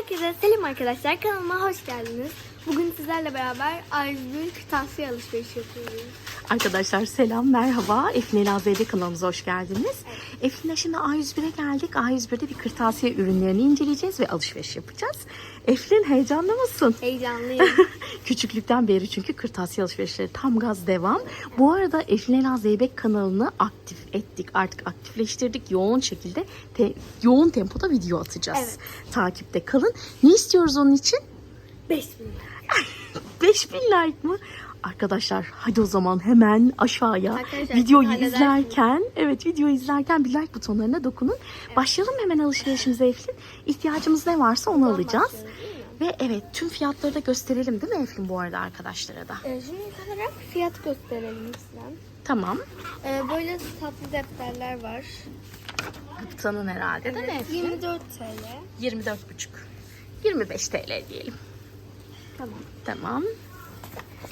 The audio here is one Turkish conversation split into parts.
Herkese selam arkadaşlar. Kanalıma hoş geldiniz. Bugün sizlerle beraber A101 kırtasiye alışveriş yapıyoruz. Arkadaşlar selam, merhaba. Eflin Elazığ'da kanalımıza hoş geldiniz. Eflin'le şimdi A101'e geldik. A101'de bir kırtasiye ürünlerini inceleyeceğiz ve alışveriş yapacağız. Eflin heyecanlı mısın? Heyecanlıyım. Küçüklükten beri çünkü kırtasiye alışverişleri tam gaz devam. Bu arada Eflin Ela Zeybek kanalını aktif ettik. Artık aktifleştirdik. Yoğun şekilde, te- yoğun tempoda video atacağız. Evet. Takipte kalın. Ne istiyoruz onun için? 5000 5000 like mı? Arkadaşlar hadi o zaman hemen aşağıya Arkadaşlar, videoyu izlerken evet videoyu izlerken bir like butonlarına dokunun. Başlayalım hemen alışverişimize Eflin. İhtiyacımız ne varsa onu alacağız. Ve evet tüm fiyatları da gösterelim değil mi Eflin bu arada arkadaşlara da. Ee, şimdi ilk olarak fiyat gösterelim sizden. Tamam. Ee, böyle tatlı defterler var. Gıptanın herhalde değil mi Evet, Eflin? 24 TL. 24,5. 25 TL diyelim. Tamam. Tamam.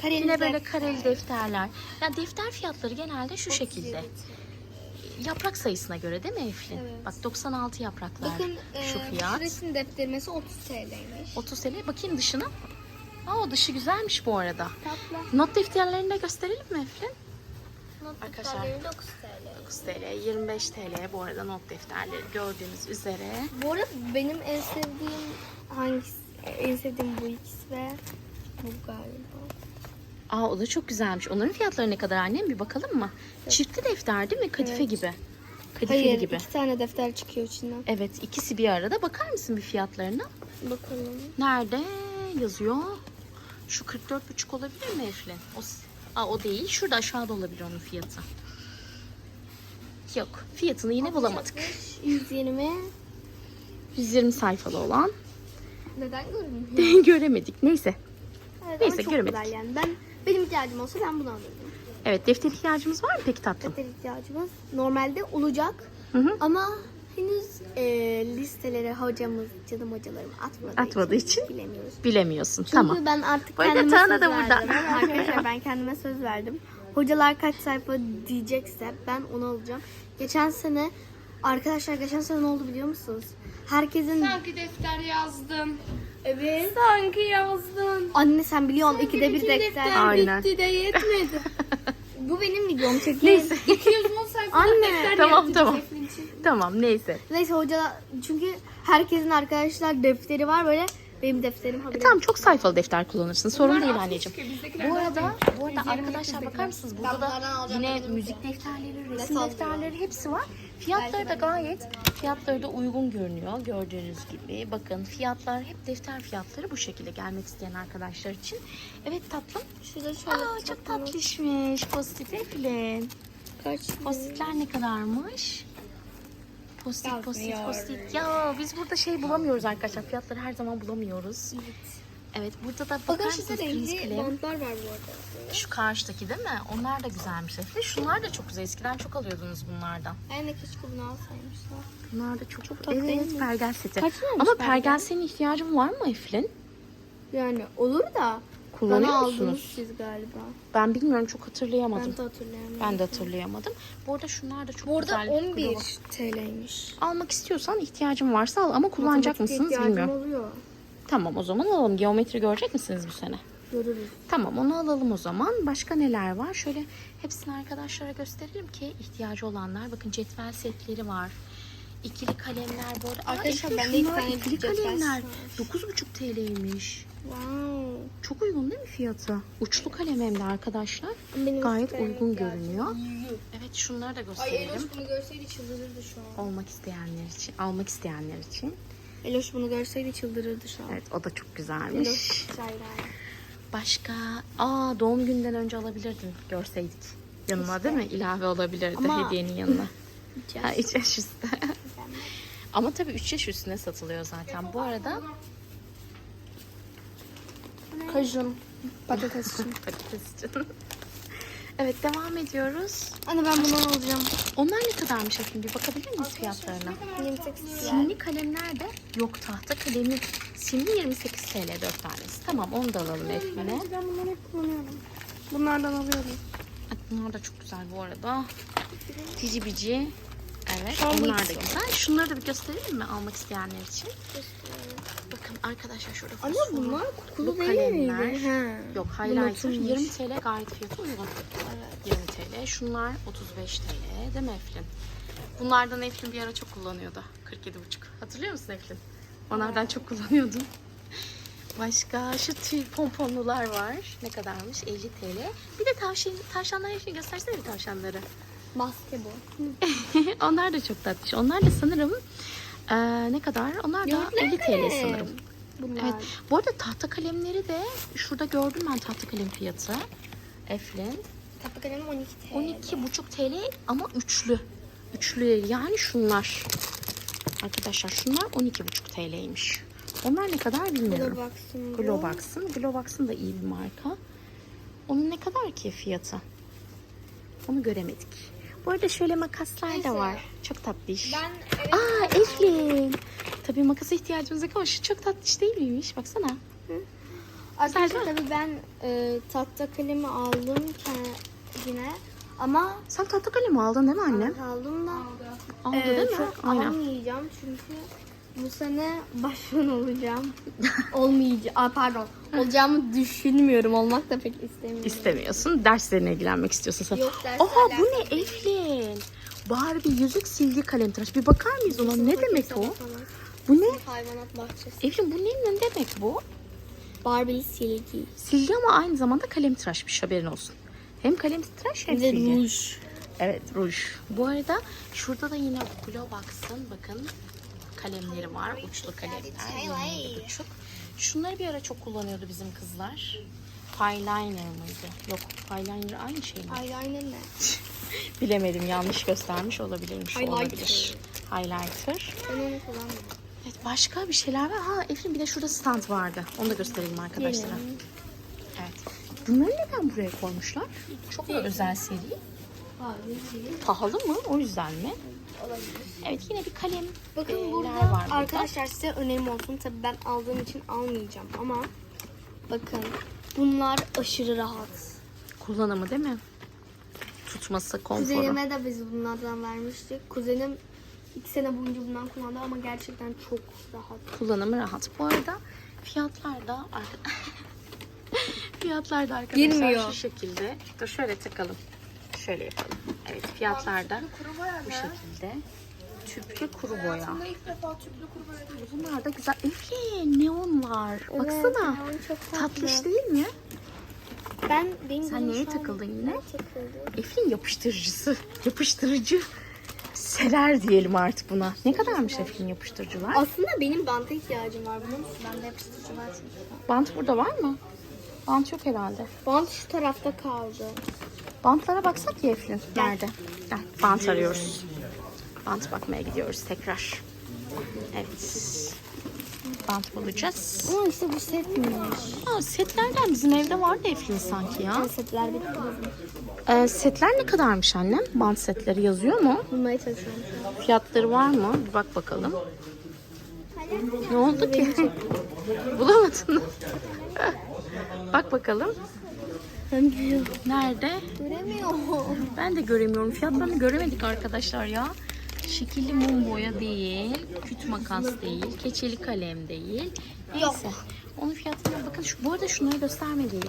Kareli Yine böyle defter. kareli defterler. Yani defter fiyatları genelde şu şekilde. Yaprak sayısına göre değil mi Eflin? Evet. Bak 96 yapraklar Bakın şu e, fiyat. şurasının deftermesi 30 TL'ymiş. 30 TL. Bakayım dışına. Aa o dışı güzelmiş bu arada. Tatlı. Not defterlerini de gösterelim mi Eflin? Not Arkadaşlar. defterleri 9 TL. 9 TL, 25 TL bu arada not defterleri gördüğünüz üzere. Bu arada benim en sevdiğim hangisi? En sevdiğim bu ikisi ve bu galiba. Aa o da çok güzelmiş. Onların fiyatları ne kadar annem bir bakalım mı? Çiftli defter değil mi? Kadife Evet. gibi. Kadifeli Hayır, gibi. iki tane defter çıkıyor içinden. Evet ikisi bir arada. Bakar mısın bir fiyatlarına? Bakalım. Nerede yazıyor? Şu 44,5 olabilir mi Eflin? O, aa, o değil. Şurada aşağıda olabilir onun fiyatı. Yok. Fiyatını yine bulamadık. 120. 120 sayfalı olan. Neden görünmüyor? Göremedik. Neyse. Evet, Neyse, göremedik. güzel yani. Ben benim ihtiyacım olsa ben bunu alırdım. Evet defter ihtiyacımız var mı peki tatlım? Defter ihtiyacımız normalde olacak Hı hı. ama henüz e, listelere hocamız, canım hocalarım atmadığı, Atmadığı için bilemiyoruz. Bilemiyorsun. Çünkü tamam. ben artık Bu arada kendime Tana söz da burada. verdim. Arkadaşlar ben kendime söz verdim. Hocalar kaç sayfa diyecekse ben onu alacağım. Geçen sene arkadaşlar geçen sene ne oldu biliyor musunuz? Herkesin Sanki defter yazdım. Evet. Sanki yazdım. Anne sen biliyorsun ikide bir Bütün defter. Aynen. bitti de yetmedi. Bu benim videom çekin. Neyse. 210 sayfalık Anne, defter tamam, yaptım tamam. İçin. tamam neyse. Neyse hoca çünkü herkesin arkadaşlar defteri var böyle benim defterim E, tamam çok sayfalı defter kullanırsın. Sorun değil 60 anneciğim. Bu arada, bu arada 120 arkadaşlar bakar mısınız? Burada da yine müzik defterleri, resim defterleri hepsi var. Fiyatları da gayet fiyatları da uygun görünüyor gördüğünüz gibi. Bakın fiyatlar hep defter fiyatları bu şekilde gelmek isteyen arkadaşlar için. Evet tatlım. Şurada şöyle Aa çok tatlışmış. Eflin. Kaç? Postitler ne kadarmış? Postit, postit, postit. Ya biz burada şey bulamıyoruz arkadaşlar. Fiyatları her zaman bulamıyoruz. Evet burada da bakar Bakın şurada mısınız renkli bantlar var bu arada. Şu karşıdaki değil mi? Onlar da güzelmiş Efe. Şunlar da çok güzel. Eskiden çok alıyordunuz bunlardan. Anne keşke bunu alsaymışlar. Bunlar da çok, çok tatlı Evet pergel seti. Kaç liraymış Ama pergel? senin ihtiyacın var mı Eflin? Yani olur da Kullanıyor bana musunuz? siz galiba. Ben bilmiyorum çok hatırlayamadım. Ben de hatırlayamıyorum. Ben de hatırlayamadım. Bu arada şunlar da çok Bu güzel. arada 11 Glova. TL'ymiş. Almak istiyorsan ihtiyacın varsa al ama kullanacak Matematikte mısınız bilmiyorum. oluyor. Tamam o zaman alalım. Geometri görecek misiniz bu sene? Görürüz. Tamam onu alalım o zaman. Başka neler var? Şöyle hepsini arkadaşlara gösterelim ki ihtiyacı olanlar. Bakın cetvel setleri var. İkili kalemler. Aa, Arkadaşlar, iki şunlar tane ikili kalemler. var. 9,5 TL'ymiş. Wow. Çok uygun değil mi fiyatı? Uçlu kalem hem de arkadaşlar. Benim Gayet uygun görünüyor. Evet şunları da Ay gösterelim. Eloş bunu görseydi çıldırırdı şu an. Olmak isteyenler için, almak isteyenler için. Eloş bunu görseydi çıldırırdı şu an. Evet o da çok güzelmiş. Eloş güzel yani. Başka? Aa doğum günden önce alabilirdin görseydik. Yanına değil mi? İlave olabilirdi Ama- hediyenin yanına. Ha 3 yaş üstü. Ama tabii 3 yaş üstüne satılıyor zaten. Bu arada Kajun. Patates için. patates için. evet devam ediyoruz. Anne ben bundan alacağım. Onlar ne kadarmış efendim? Bir bakabilir miyiz fiyatlarına? 28 TL. Simli kalemler de yok tahta kalemi. Simli 28 TL 4 tanesi. Tamam onu da alalım Eflin'e. Ben bunları hep kullanıyorum. Bunlardan alıyorum. Bunlar da çok güzel bu arada. Cici bici. Evet Şu an bu onlar da güzel. Şunları da bir gösterelim mi almak isteyenler için? Bakın arkadaşlar şurada Ama fosfor. bunlar Bu kutulu değil miydi? He. Yok highlighter unutulmuş. 20 TL gayet fiyatı uygun. 20 TL. Şunlar 35 TL değil mi Eflin? Bunlardan Eflin bir ara çok kullanıyordu. 47,5. Hatırlıyor musun Eflin? Onlardan çok kullanıyordun. Başka şu tüy pomponlular var. Ne kadarmış? 50 TL. Bir de tavşan, tavşanları Eflin göstersene bir tavşanları. Maske bu. Onlar da çok tatlış. Onlar da sanırım eee, ne kadar? Onlar da Yoğurtlu 50 TL sanırım. Bunlar. Evet. Bu arada tahta kalemleri de şurada gördüm ben tahta kalem fiyatı. Eflin. Tatlı kalemi 12 TL. 12,5 TL ama üçlü. Üçlü yani şunlar. Arkadaşlar şunlar 12,5 TL'ymiş. Onlar ne kadar bilmiyorum. Globox'un bu. Globox'ın. Globox'ın da iyi bir marka. Onun ne kadar ki fiyatı? Onu göremedik. Bu arada şöyle makaslar Neyse. da var. Çok tatlış. Ben evet. Aa Eflin. Tabii makasa ihtiyacımız yok ama şu çok tatlış değil miymiş? Baksana. Arkadaşlar Güzel tabii ben e, tahta kalemi aldım ke- yine. Ama Sen tahta kalemi aldın değil mi annem? aldım da Aldı e, değil mi? çok Aynen. almayacağım çünkü bu sene başkan olacağım. Olmayacağım. Aa, pardon. Olacağımı düşünmüyorum. Olmak da pek istemiyorum. İstemiyorsun. Derslerine ilgilenmek istiyorsun sen. Yok, dersle Oha bu ne alakalı Eflin? Barbie yüzük silgi kalem tıraş. Bir bakar mıyız ona? Ne demek o? Bu ne? Hayvanat bahçesi. Eflin bu ne, ne demek bu? Barbie silgi. Silgi ama aynı zamanda kalem tıraşmış haberin olsun. Hem kalem tıraş hem silgi. ruj. Evet ruj. Bu arada şurada da yine Globox'ın bakın kalemleri var. Uçlu kalemler. 27,5. Şunları bir ara çok kullanıyordu bizim kızlar. Eyeliner mıydı? Yok eyeliner aynı şey mi? Eyeliner ne? Bilemedim yanlış göstermiş olabilirmiş. Highlighter. Olabilir. Highlighter. Ben onu kullanmıyorum. Evet başka bir şeyler var. Ha Efrin bir de şurada stand vardı. Onu da gösterelim arkadaşlara. Gelin. Bunları neden buraya koymuşlar? Çok mu özel seri? Pahalı mı? O yüzden mi? Olabilir. Evet yine bir kalem Bakın Ee, burada var burada. arkadaşlar size önemli olsun. Tabii ben aldığım için almayacağım ama bakın bunlar aşırı rahat. kullanımı değil mi? Tutması, konforu. Kuzenime de biz bunlardan vermiştik. Kuzenim iki sene boyunca bundan kullandı ama gerçekten çok rahat. Kullanımı rahat. Bu arada fiyatlar da fiyatlar da arkadaşlar Girmiyor. şu şekilde. Dur şöyle takalım. Şöyle yapalım. Evet fiyatlar da bu şekilde. Tüplü kuru boya. İlk defa tüplü kuru boya duydum. Bunlar da güzel. Eflin neonlar. Baksana. Çok tatlı. Tatlış değil mi? Ben benim Sen bunun neye şu an- takıldın yine? Takıldım. Eflin yapıştırıcısı. Yapıştırıcı seler diyelim artık buna. Ne kadarmış Eflin yapıştırıcılar? Aslında benim banta ihtiyacım var bunun. Bende yapıştırıcı var çünkü. Bant burada var mı? Bant yok herhalde. Bant şu tarafta kaldı. Bantlara baksak ya Eflin. Nerede? Gel. Bant arıyoruz. Bant bakmaya gidiyoruz tekrar. Evet. Bant bulacağız. Ama işte bu setmiş. Aa, setlerden bizim evde vardı Eflin sanki ya. Setler bitti bizim. Ee, setler ne kadarmış annem? Bant setleri yazıyor mu? Bulmaya çalışıyorum. Fiyatları var mı? Bir bak bakalım. Ne oldu ki? Bulamadın mı? Bak bakalım. Nerede? Göremiyorum. Ben de göremiyorum. Fiyatlarını göremedik arkadaşlar ya. Şekilli mum boya değil, küt makas değil, keçeli kalem değil. Neyse. Onun fiyatına bakın. Şu, bu arada şunları göstermedik.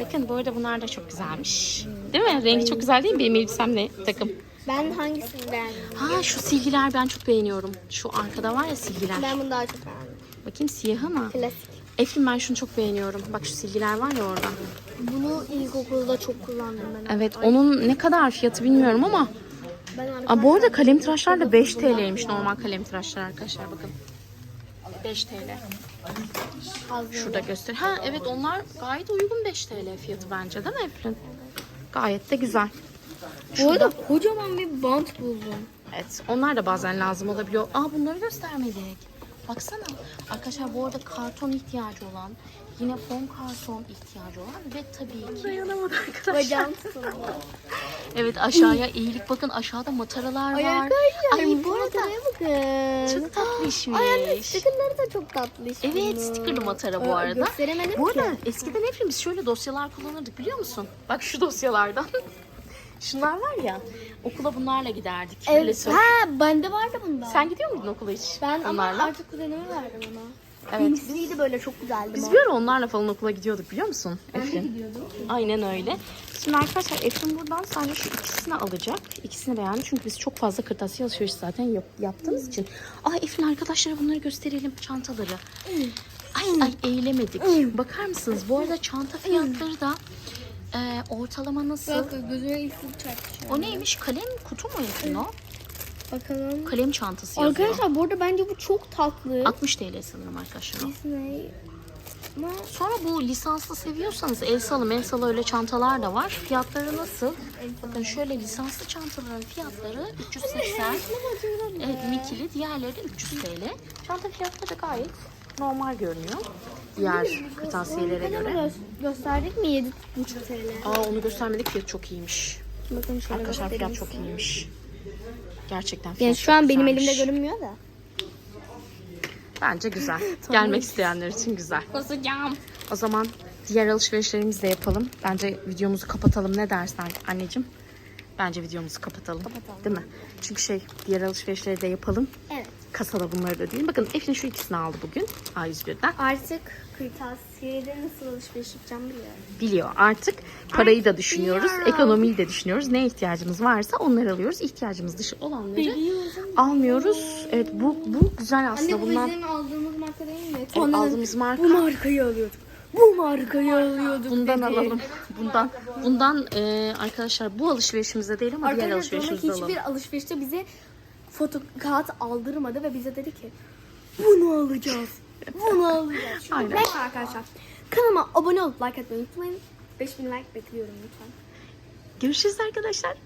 Bakın bu arada bunlar da çok güzelmiş. Değil mi? Rengi çok güzel değil mi? Benim elbisemle takım. Ben hangisini beğendim? Ha şu silgiler ben çok beğeniyorum. Şu arkada var ya silgiler. Ben bunu daha çok beğendim. Bakayım siyahı mı? Klasik. Eflin ben şunu çok beğeniyorum. Bak şu silgiler var ya orada. Bunu ilkokulda çok kullandım ben. Evet onun ne kadar fiyatı bilmiyorum ama. Ben Aa, bu arada kalem tıraşlar da 5 TL'ymiş normal kalem tıraşlar arkadaşlar bakın. 5 TL. Şurada göster. Ha evet onlar gayet uygun 5 TL fiyatı bence değil mi Eflin? Gayet de güzel. Bu arada kocaman bir bant buldum. Evet onlar da bazen lazım olabiliyor. Aa bunları göstermedik. Baksana arkadaşlar bu arada karton ihtiyacı olan yine fon karton ihtiyacı olan ve tabii ki dayanamadı arkadaşlar. Bacağım tutuldu. Evet aşağıya eğilik bakın aşağıda mataralar var. Ay arkadaşlar Ay bu arada bakın. çok tatlışmış. Ay anne stickerları da çok tatlı. işte Evet stickerlı matara bu arada. Gösteremedim Bu ki. arada eskiden hepimiz şöyle dosyalar kullanırdık biliyor musun? Bak şu dosyalardan. Şunlar var ya okula bunlarla giderdik. Evet. Öyle Ha bende vardı bunda. Sen gidiyor muydun okula hiç? ben ama onlarla. artık kuzenime verdim ona. Evet. Birisiydi böyle çok güzeldi. Biz bu. bir ara onlarla falan okula gidiyorduk biliyor musun? Eflin? gidiyordum. Aynen öyle. Şimdi arkadaşlar Eflin buradan sadece şu ikisini alacak. İkisini beğendi çünkü biz çok fazla kırtasiye alışverişi zaten yap- yaptığımız için. Ay Eflin arkadaşlara bunları gösterelim çantaları. Ay, ay eğilemedik. Bakar mısınız? Bu arada çanta fiyatları da e, ortalama nasıl? Bak gözüme ilk çarptı. O neymiş? Kalem kutu mu Eflin o? Bakalım. Kalem çantası yazıyor. Arkadaşlar bu arada bence bu çok tatlı. 60 TL sanırım arkadaşlar o. Disney. Ama Sonra bu lisanslı seviyorsanız el salı el salı öyle çantalar da var. Fiyatları nasıl? Bakın şöyle lisanslı çantaların fiyatları 380. Evet Mickey'li diğerleri de 300 TL. Çanta fiyatları da gayet normal görünüyor. Diğer kırtasiyelere göre. Gö- gösterdik mi 7,5 TL? Aa onu göstermedik fiyat çok iyiymiş. Bakın şöyle Arkadaşlar fiyat çok iyiymiş. Gerçekten fiyat Yani şu çok an benim güzelmiş. elimde görünmüyor da. Bence güzel. Gelmek isteyenler için güzel. Basacağım. O zaman diğer alışverişlerimizi de yapalım. Bence videomuzu kapatalım. Ne dersin anneciğim? Bence videomuzu kapatalım. Kapatalım. Değil mi? Çünkü şey diğer alışverişleri de yapalım. Evet. Kasada bunları da değil. Bakın Eflin şu ikisini aldı bugün. A101'den. Artık kırtasiyede nasıl alışveriş yapacağım biliyorum. Biliyor artık. Parayı da Artık düşünüyoruz. biliyorum. Ekonomiyi de düşünüyoruz. Ne ihtiyacımız varsa onları alıyoruz. İhtiyacımız dışı olanları almıyoruz. Evet bu bu güzel aslında. Anne bu Bundan bizim aldığımız marka değil mi? Evet, aldığımız marka. Bu markayı alıyorduk. Bu markayı alıyorduk Bundan dedi. alalım. Bundan bundan e, arkadaşlar bu alışverişimizde değil ama diğer Arkadaşlar sonra alışverişimizde alalım. hiçbir alışverişte bize foto kağıt aldırmadı ve bize dedi ki bunu alacağız. Bunu alacağız. Şimdi Aynen. Neyse arkadaşlar. Kanalıma abone olup like atmayı unutmayın. 5000 like bekliyorum lütfen. Görüşürüz arkadaşlar.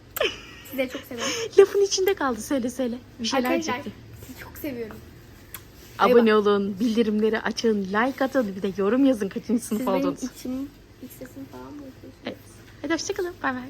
Sizi çok seviyorum. Lafın içinde kaldı söyle söyle. Bir şeyler Arkadaşlar çekti. sizi çok seviyorum. Abone olun, bildirimleri açın, like atın, bir de yorum yazın kaçıncı Siz sınıf benim olduğunuz. içim, iç sesim falan mı yapıyorsunuz? Evet. Hadi hoşçakalın. Bay bay.